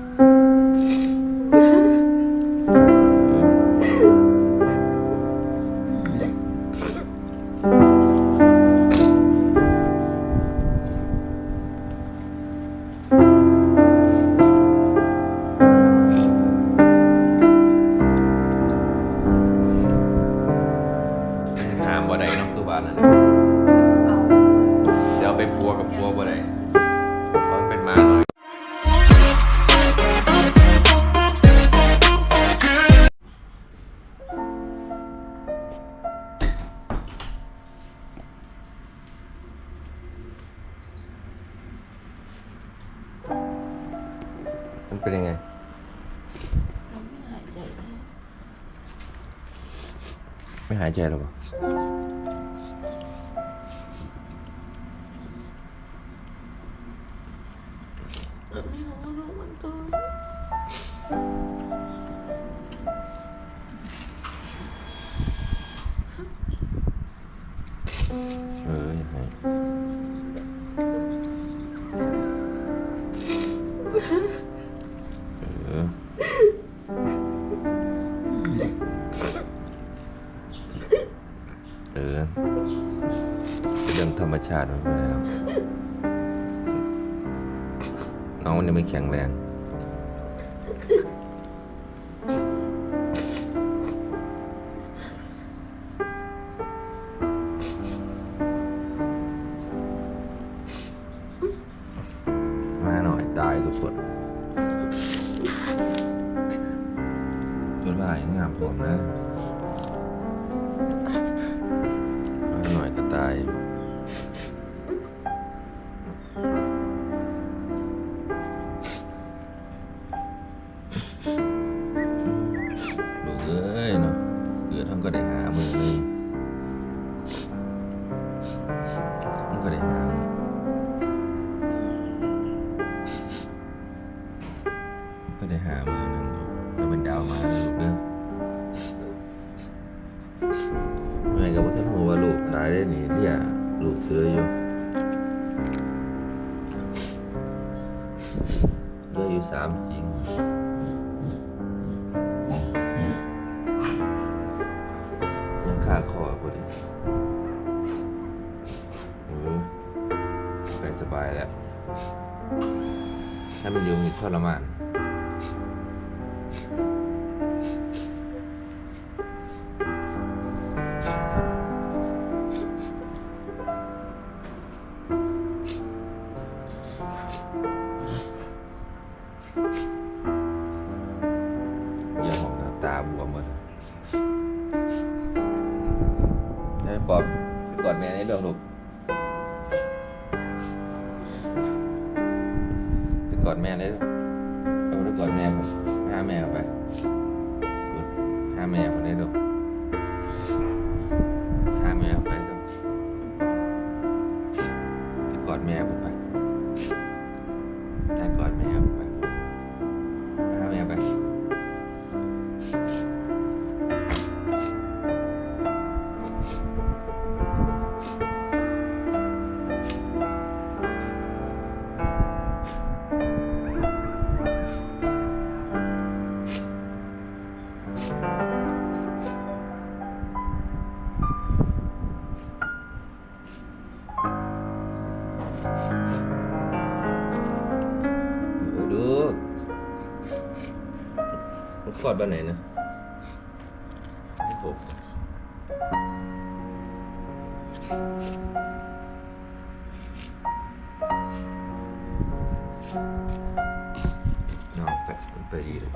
ห มันเป็นยังไง ไม่หายใจหรอวะ เออเป็นเรื่องธรรมชาติมันไปแล้ว น้องมันยังไม่แข็งแรง กิดทำก็ได้หามือหนึงทำก็ได้หา ทรมาน อดแม่ผมไป ถ้ากอดแม่ผม น้องไปมันไปดีเลย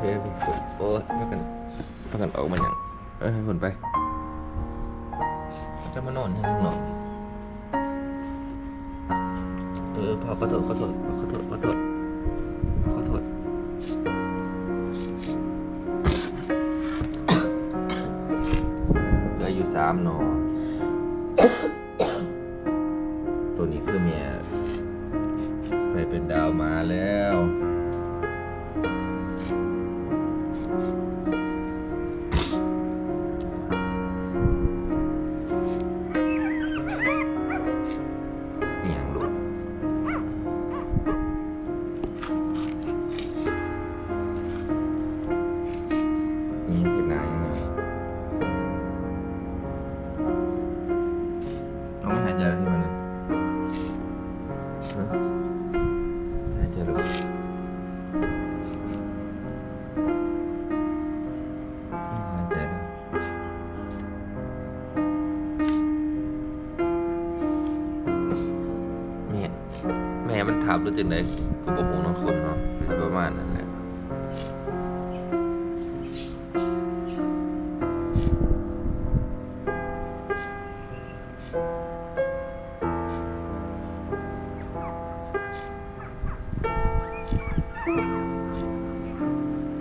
เนี่ยคนโอ้ยพากันพากันออกมาอย่างเอ้ยคนไปจะมานอนยังนอนเออพอขอโทษขอโทษขอโทษขอโทษขอโทษเหลืออยู่สามหนอ คับหรือจังไดก็บ่ฮู้เนาะคนเนาะประมาณนั้นแหละ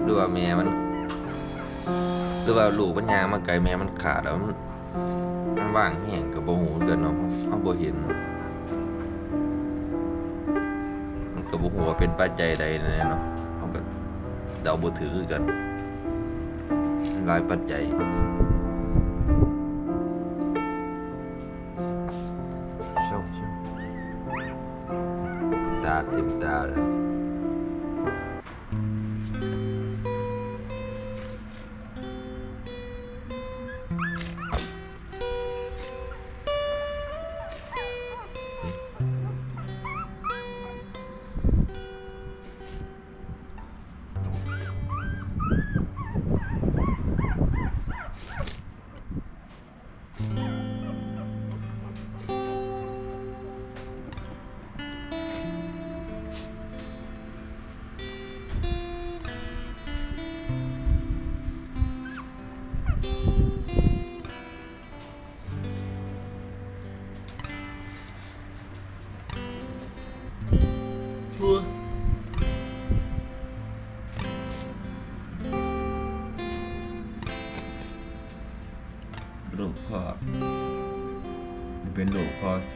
หรือว่าแม่มันหรือว่าลูกมันยามาไกลแม่มันขาดแล้วมันว่างแห้งกับบ่หูเกินเนาะเอาบ่เห็น กับบุหัวเป็นปัจจัยใดแน่เนาะเขาก็เดาบ่ถือกันหลายปัจจัยตาเต็มตาเลย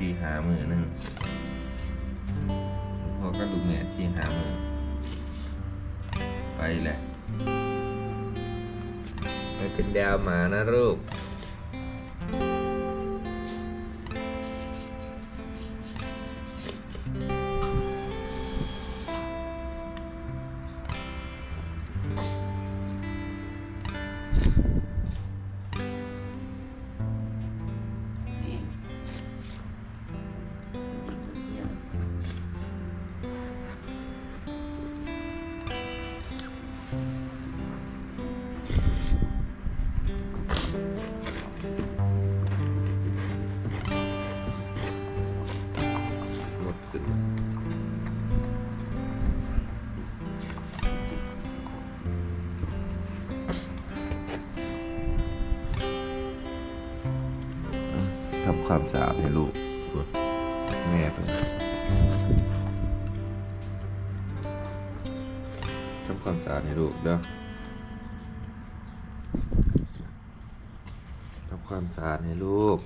สี่หามือหนึ่งลูกพ่อก็ดูแม่สี่หามือไปแหละไปเป็นดาวหมานะลูก ความสะอาดให้ลูกแม่เพิ่งทำความสะอาดให้ลูกเด้อทำความสะอาดให้ลูก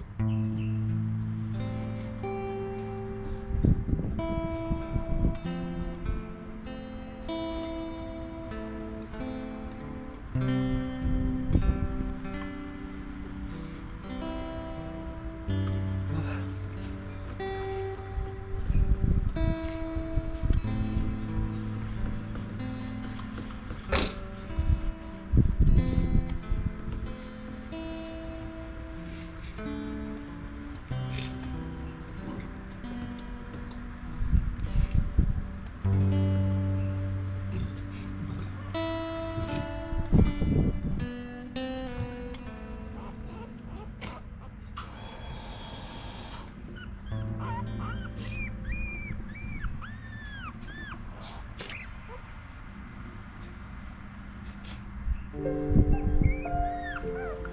Thank you.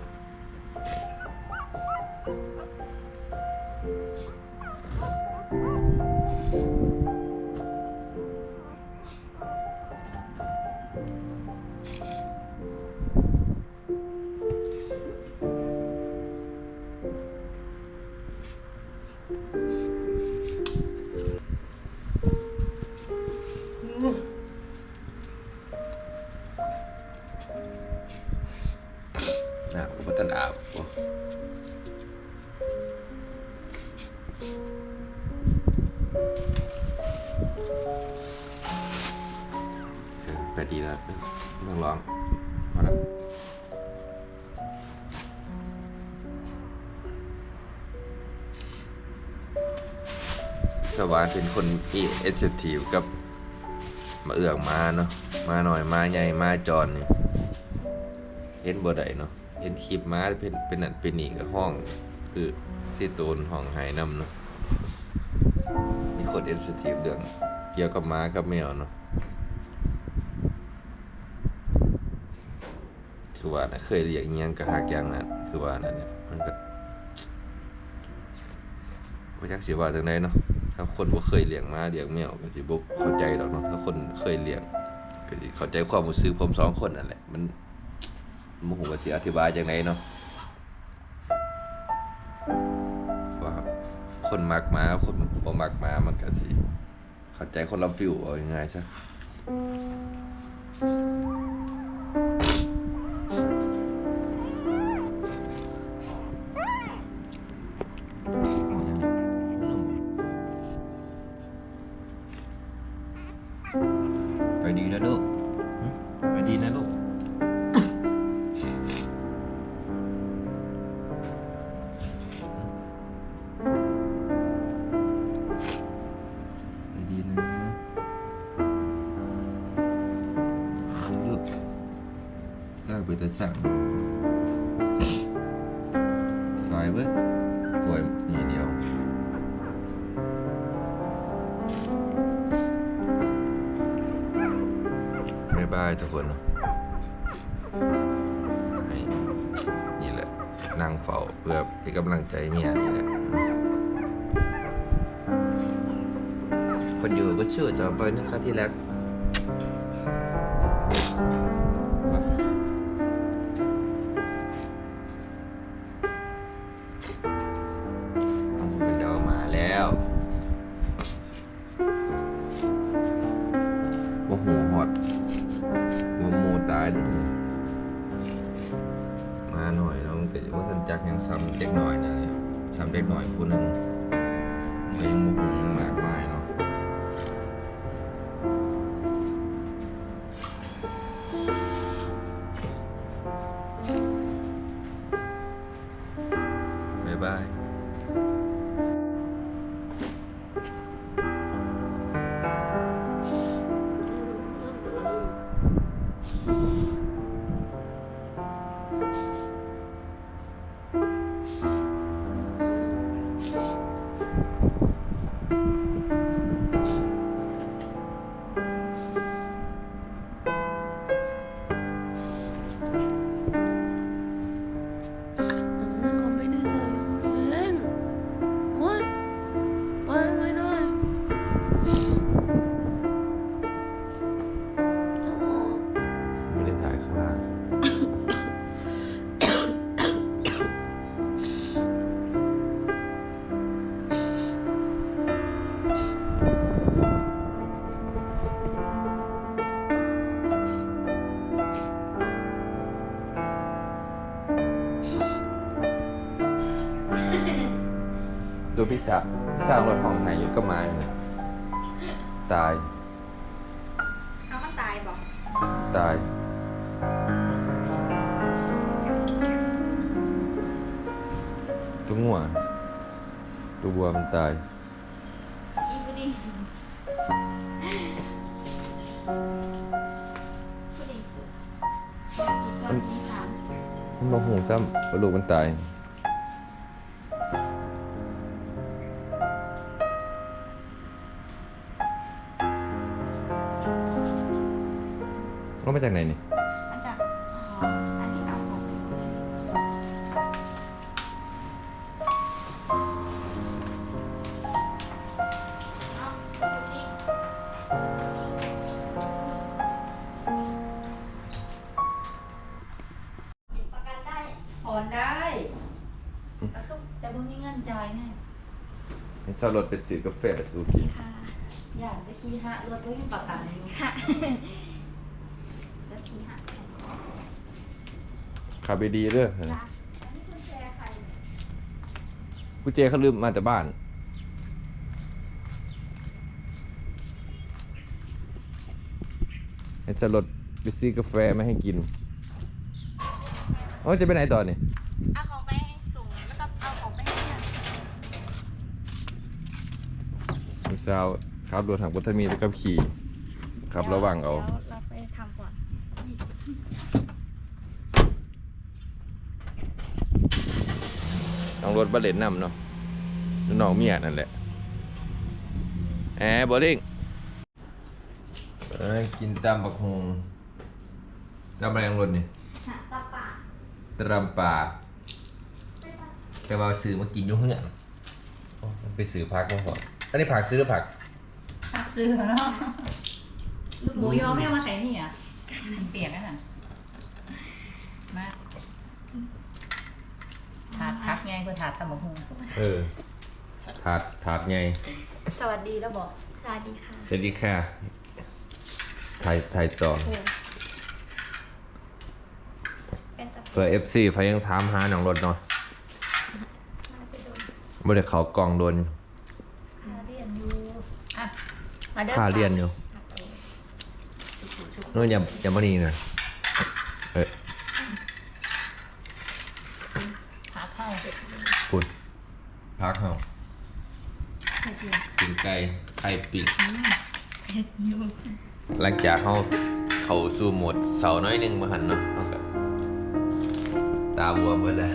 ไปดีแล้วต้องร้องพอแล้วสวานเป็นคนเอีเอสทีฟกับมาเอื้องมาเนาะมาหน่อยมาใหญ่มาจอนนี่เห็นบ่ได้เนาะเห็นคลิปมาเป็นเป็นนั่นเป็นนี่กับห้อง คือซีตูนห้องไห้นำเนาะ เอ็นสทีฟเรื่องเกี่ยวกับหม้ากับแมวเนาะคือว่านะเคยเลี้ยงอิหยังกระหักอย่างนั้นคือว่านั่นเนี่ยมันก็บ่จักสิว่าจังไดเนาะถ้าคนบ่เคยเลี้ยงม้าเลี้ยงแมวก็สิบ่เข้าใจดอกเนาะถ้าคนเคยเลี้ยงก็สิเข้าใจความรู้สึกผมสองคนนั่นแหละมันมันบ่ฮู้ว่าสิอธิบายจังไดเนาะ คนมักหมา คนบ่มักหมามันก็สิเข้าใจคนละฟิวเอาง่ายๆซะ ก็ไปแต่สั่งถอยเว้ยถอยนี่เดียวบ๊ายบายทุกคนนี่แหละนั่งเฝ้าเพื่อเป็นกำลังใจเมียนี่แหละคนอยู่ก็ช่วยจะไปนะคะที่รัก ดูพี่สาวสร้างรถของไหนอยู่ก็มาอยู่นะตายเขามันตายบอกตาย ตัวงัวตัววัวมันตาย อีบุดีบุดีคือกี่ตัวกี่สามมันบอกหูซ้ำว่าลูกมันตาย รถไปซื้อกาแฟสูกิน ค่ะ อยากจะขี่ฮะรถก็ยังประกันอยู่ค่ะแล้วทีหักขับไปดีเด้อจ้ะอันนี้คุณแชร์ใครกูเจเขาลืมมาจากบ้านให้เช่ารถไปซื้อกาแฟมาให้กินโอ้ยจะไปไหนต่อนี่เอาของไปให้สูงแล้วก็เอาของไปให้เนี่ย มีสาวขับรถทางพุทธมีแล้วก็ขี่ขับระวังเอา ดี๋ยวเราไปทำก่อนน้องรถบัลเลตนำเนาะน้องเมียนั่นแหละแอร์บอลลิงเอ้ยกินตามบักฮงตามอะไรยังรถนี่หาตาปากตรำป่า แต่ว่าซื้อมากินอยุ่งเหงือนโอ้มันไปซื้อผักมาก่อน อันนี้ผักซื้อหรือผัก ผักซื้อเนาะหมูยอไม่เอามาใส่นี่อะมันเปียกนั่นน่ะมาถาดพักไงคือถาดตำบักหุ่งเออ ถาด ถาดไง สวัสดีแล้วบอกสวัสดีค่ะสวัสดีค่ะไทยไทยต่อเป็นตะเพื่อ FC ไฟยังถามหาหนังรถเนาะ มาไปโดนบ่ได้เขากล่องโดน คาเรียนอยู่ อะ มาเดินค่าเรียนอยู่นู่นอย่าอย่ามานี่นะเออขาเข้าพูดพักเฮากินไก่ไข่ปีกหลังจากเฮาเข้าสู่โหมดเสาน้อยหนึงมาหันเนาะเฮาก็ตาบวมหมดแล้ว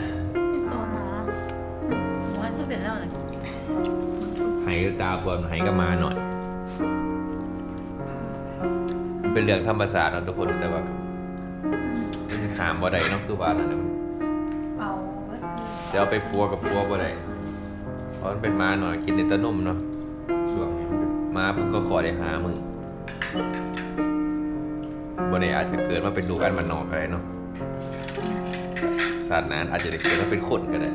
โซนนะว่าจะเป็นแล้วนะไหก็ตาบวมไหก็มาหน่อย มันเป็นเรื่องธรรมศาสตร์เนาะทุกคนแต่ว่าก็หามบ่ได้เนาะคือว่านั่นน่ะมันเป่าเบิดจะเอาไปพัวกับพัวบ่ได้เพราะมันเป็นม้าหน่อยกินในแตะนุ่มเนาะช่วงนี้มันเป็นม้ามันก็ขอได้หามึงบ่ได้อาจจะเกิดมาเป็นลูกอันมันนอกก็ได้เนาะศาสตร์นั้นอาจจะได้เกิดมาเป็นคนก็ได้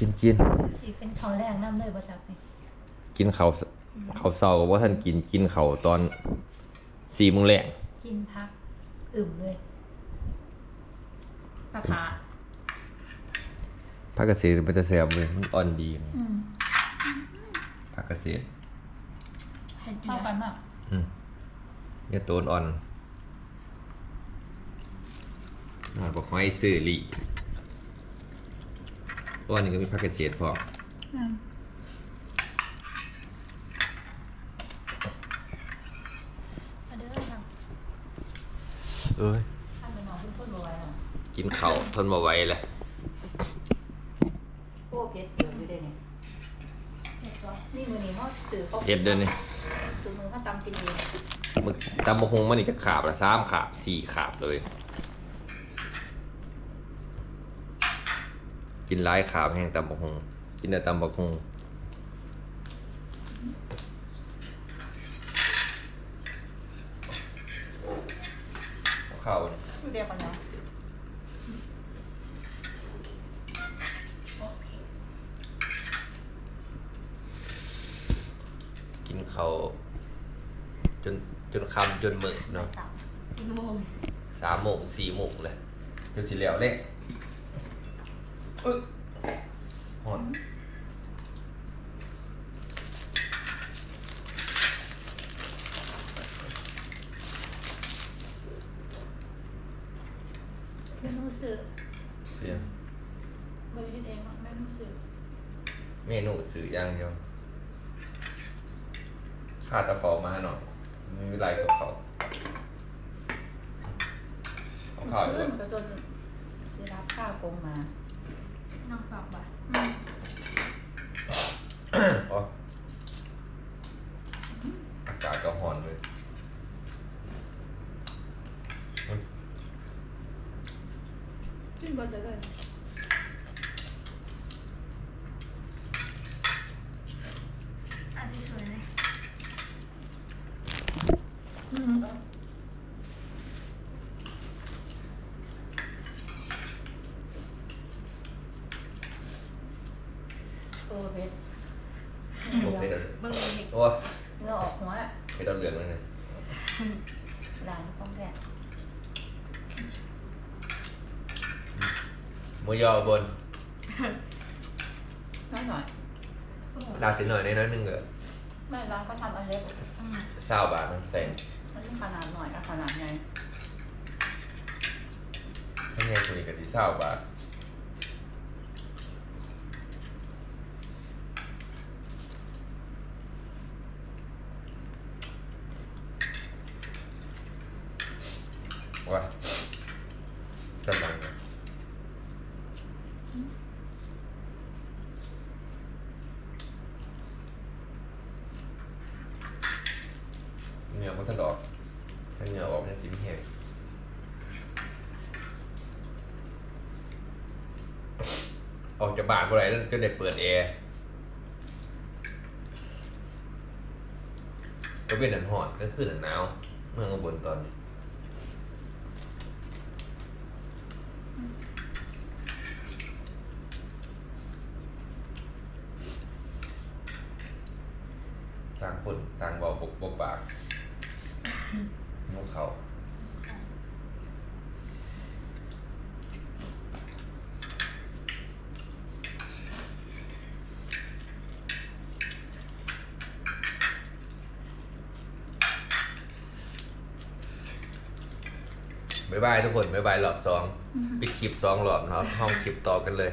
กินกินสีเป็นเขาแรกน้ำเลยประจักษ์นี่กินเขาวเขาวเศร้าว่าท่านกินกินเขาวตอนสี่โมงแรงกินพัก อึ่มเลยปลาขาผักเกษตรเป็นตะแซบเลยมันอ่อนดีอืมผักเกษตรเห็นอยู่เข้ากันะนมากอืมเนี่ยตัวอ่อนอ่าบอกให้ซื้อลี อ้วนนี่ก็มีผักเกษตรพออืมมาเด้อค่ะเอ้ย ท่านเป็นน้องคุณทนบ่ไหวน่ะกินเขาวทนมาไหว้เลยโอ้เพชรเดือดอยู่เด้เนี่ยเห็ดบ่นี่มือนี้เขาสื่อเขาเฮ็ดเด้อนี่สื่อมือเขาตำกินเองมึกตำบะฮงมันนี่จะขาบละสามขาบสี่ขาบเลย กินร้ายขาบแห้งตำบะฮงกินแต่ตำบะฮงข้าวนี่ดูเดียวกันเนาะโอเคกินเขาวจนจนคำจนมือเนาะตับสี่โมงสามโมงสี่โมงเลยจนสิแล้วเล็กอึ๊ะ หอนเมนูสื่อเสียงบริเวณเองว่าเมนูสื่อเมนูสื่ออย่างเดียวข้าตะฟอมาหน่อยไม่เป็นไรกับเขาเอาข้าวอีกขึ้แล้นวก็จนสิรับข้าวกงมา น้องฝากบ่ะ อ๋ออากาศก็หอนเลย ขึ้นบนเลย อันนี้สวยเลย อืมโอ้เพชร โอเคเลย บางที โอ้ย เงือออกหัวอะ เพชรเราเหลืองเลยเนี่ย ด่านของแก หมู ยอบนน้อยหน่อยดาสิหน่อยในน้อยหนึงก็แม่ร้านก็ทำอันเล็กอืมเศร้าบาทนึงแสนมันไม่ขนาดหน่อยก็ขนาดไงถ้าไงคุยกันที่เศร้าบาทว่าสำลังนะ งื่อออกในซิมแห้งออกจาก บ้านเมื่อไหร่แล้วจะได้เปิดแอร์ก็เป็นหนันหอนก็คือหนันหนาวเมืองอุบลตอนนี้ต่างคนต่างเบาปกปกปากนกเขาายบายทุกคนบ๊ายบายรอบสองปิดคลิปสองรอบนะครับห้องคลิปต่อกันเลย